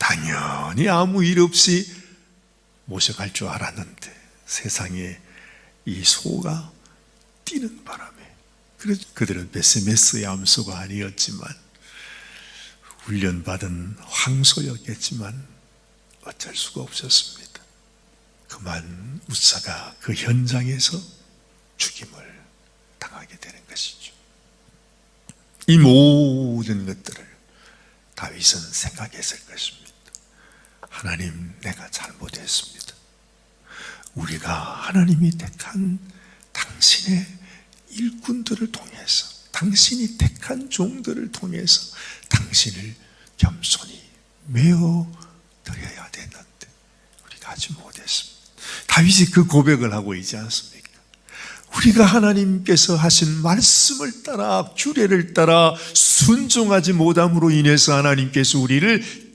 당연히 아무 일 없이 모셔갈 줄 알았는데 세상에 이 소가 뛰는 바람에 그래서 그들은 베세메스의 암소가 아니었지만 훈련받은 황소였겠지만 어쩔 수가 없었습니다. 그만 우사가 그 현장에서 죽임을 당하게 되는 것이죠. 이 모든 것들을 다윗은 생각했을 것입니다. 하나님, 내가 잘못했습니다. 우리가 하나님이 택한 당신의 일꾼들을 통해서, 당신이 택한 종들을 통해서 당신을 겸손히 메어 드려야 되는데, 우리가 하지 못했습니다. 다윗이 그 고백을 하고 있지 않습니까? 우리가 하나님께서 하신 말씀을 따라 규례를 따라 순종하지 못함으로 인해서 하나님께서 우리를